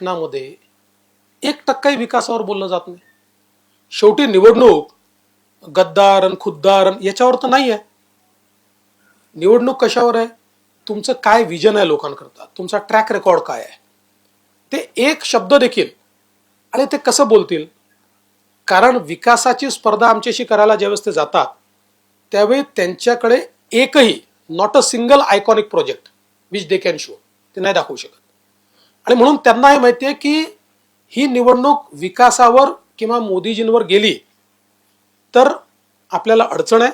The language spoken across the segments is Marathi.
नामध्ये एक टक्काही विकासावर बोललं जात नाही. शेवटी निवडणूक गद्दार खुद्दारण खुद्दार याच्यावर तर नाही आहे निवडणूक कशावर आहे? तुमचं काय विजन आहे लोकांकरता? तुमचा ट्रॅक रेकॉर्ड काय आहे? ते एक शब्द देखील आणि ते कसं बोलतील? कारण विकासाची स्पर्धा आमच्याशी करायला ज्यावेळेस ते जातात त्यावेळी त्यांच्याकडे एकही not a single iconic project which they can show ते नाही दाखवू शकत. आणि म्हणून त्यांना हे माहिती आहे की ही निवडणूक विकासावर किंवा मोदीजींवर गेली तर आपल्याला अडचण आहे.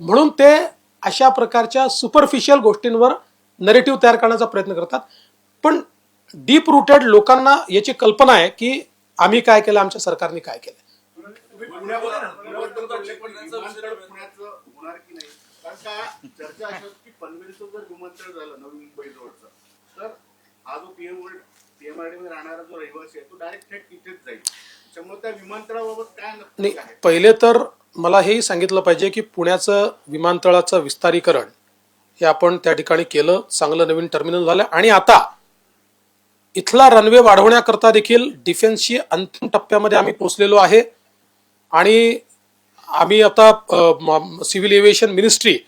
म्हणून ते अशा प्रकारच्या सुपरफिशियल गोष्टींवर नरेटिव्ह तयार करण्याचा प्रयत्न करतात. पण डीप रुटेड लोकांना याची कल्पना आहे की आम्ही काय केलं आमच्या सरकारने काय केलं. चर्चा की पनवेलचं जर विमानतळ झालं नवी मुंबई जवळचं हा जो पीएम पीएमआरडी मध्ये राहणारा जो रहिवासी आहे तो डायरेक्ट थेट तिथेच जाईल. त्याच्यामुळे त्या विमानतळाबाबत काय नक्की नाही आहे? पहिले तर मला हेही सांगितलं पाहिजे की पुण्याचं विमानतळाचं विस्तारीकरण हे आपण त्या ठिकाणी केलं चांगलं नवीन टर्मिनल झालं आणि आता इथला रनवे वाढवण्याकरता देखील डिफेन्सची अंतिम टप्प्यामध्ये आम्ही पोचलेलो आहे. आणि आम्ही आता सिव्हिल एव्हिएशन मिनिस्ट्री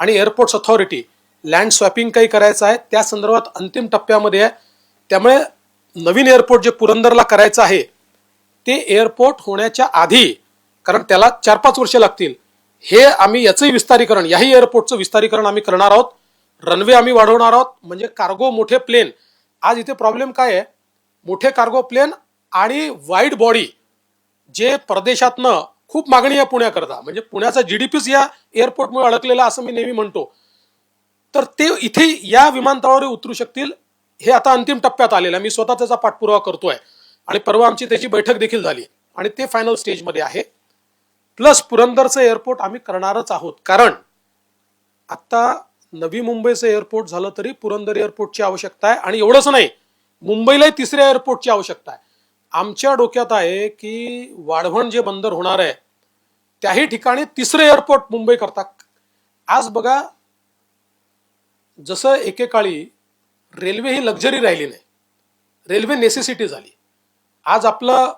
आणि एअरपोर्ट्स अथॉरिटी लँड स्वॅपिंग काही करायचं आहे त्या संदर्भात अंतिम टप्प्यामध्ये आहे. त्यामुळे नवीन एअरपोर्ट जे पुरंदरला करायचं आहे ते एअरपोर्ट होण्याच्या आधी कारण त्याला चार पाच वर्षे लागतील हे आम्ही याचंही विस्तारीकरण याही एअरपोर्टचं विस्तारीकरण आम्ही करणार आहोत. रनवे आम्ही वाढवणार आहोत. म्हणजे कार्गो मोठे प्लेन आज इथे प्रॉब्लेम काय आहे? मोठे कार्गो प्लेन आणि वाईड बॉडी जे परदेशातनं खूप मागणी आहे पुण्याकरता. म्हणजे पुण्याचा जी डी पीच या एअरपोर्टमुळे अडकलेला असं मी नेहमी म्हणतो. तर ते इथे या विमानतळावर उतरू शकतील. हे आता अंतिम टप्प्यात आलेलं आहे. मी स्वतः त्याचा पाठपुरावा करतोय. आणि परवा आमची त्याची बैठक देखील झाली. आणि ते फायनल स्टेजमध्ये आहे. प्लस पुरंदरचं एअरपोर्ट आम्ही करणारच आहोत. कारण आता नवी मुंबईचं एअरपोर्ट झालं तरी पुरंदर एअरपोर्टची आवश्यकता आहे. आणि एवढंच नाही मुंबईलाही तिसऱ्या एअरपोर्टची आवश्यकता आहे. आमच्या डोक्यात आहे की वाढवण जे बंदर होणार आहे त्याही ठिकाणी तिसरं एअरपोर्ट मुंबई करतात आज बघा जसं एकेकाळी रेल्वे ही लक्झरी राहिली नाही रेल्वे नेसेसिटी झाली. आज आपलं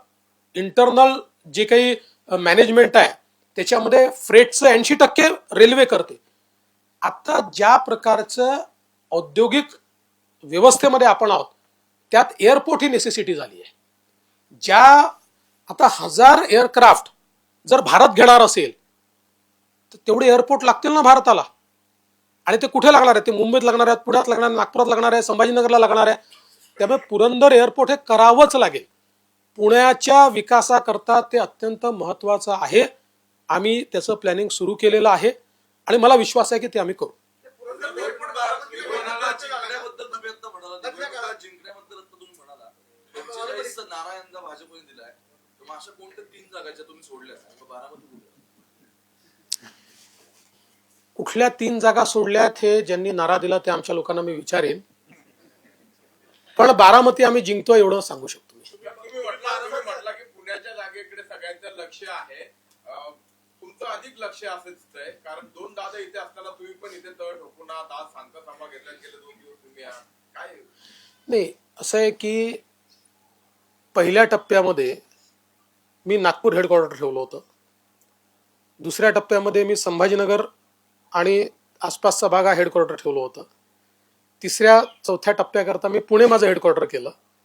इंटरनल जे काही मॅनेजमेंट आहे त्याच्यामध्ये फ्रेटचं ऐंशी टक्के रेल्वे करते. आता ज्या प्रकारचं औद्योगिक व्यवस्थेमध्ये आपण आहोत त्यात एअरपोर्ट ही नेसेसिटी झाली आहे. ज्या आता हजार एअरक्राफ्ट जर भारत घेणार असेल तर तेवढे एअरपोर्ट लागतील ना भारताला. आणि ते कुठे लागणार आहे? ते मुंबईत लागणार आहेत पुण्यात लागणार आहे नागपुरात लागणार आहे संभाजीनगरला लागणार आहे. त्यामुळे पुरंदर एअरपोर्ट हे करावंच लागेल. पुण्याच्या विकासाकरता ते अत्यंत महत्वाचं आहे. आम्ही त्याचं प्लॅनिंग सुरू केलेलं आहे. आणि मला विश्वास आहे की ते आम्ही करू. जिंकण्याबद्दल भाजपने दिलाय. अशा कोणत्या तीन जागाच्या तुम्ही सोडल्या बारामती कुठे कुठल्या तीन जागा सोडल्यात हे ज्यांनी नारा दिला ते आमच्या लोकांना मी विचारेन. पण बारामती आम्ही जिंकतो एवढं सांगू शकतो मी. लक्ष आहे. अं, तुमचं अधिक लक्ष असेच आहे कारण दोन दादा इथे असताना तुम्ही पण इथे तळ ठोकून आहात. आज सांगता सभा घेतल्या गेले दोन दिवस तुम्ही आहात. काय? नाही असं आहे की पहिल्या टप्प्यामध्ये मी नागपूर हेडक्वार्टर ठेवलं होतं. दुसऱ्या टप्प्यामध्ये मी संभाजीनगर आणि आसपासचा भाग हा हेडक्वार्टर ठेवलं होतं. तिसऱ्या चौथ्या टप्प्याकरता मी पुणे माझं हेडक्वार्टर केलं.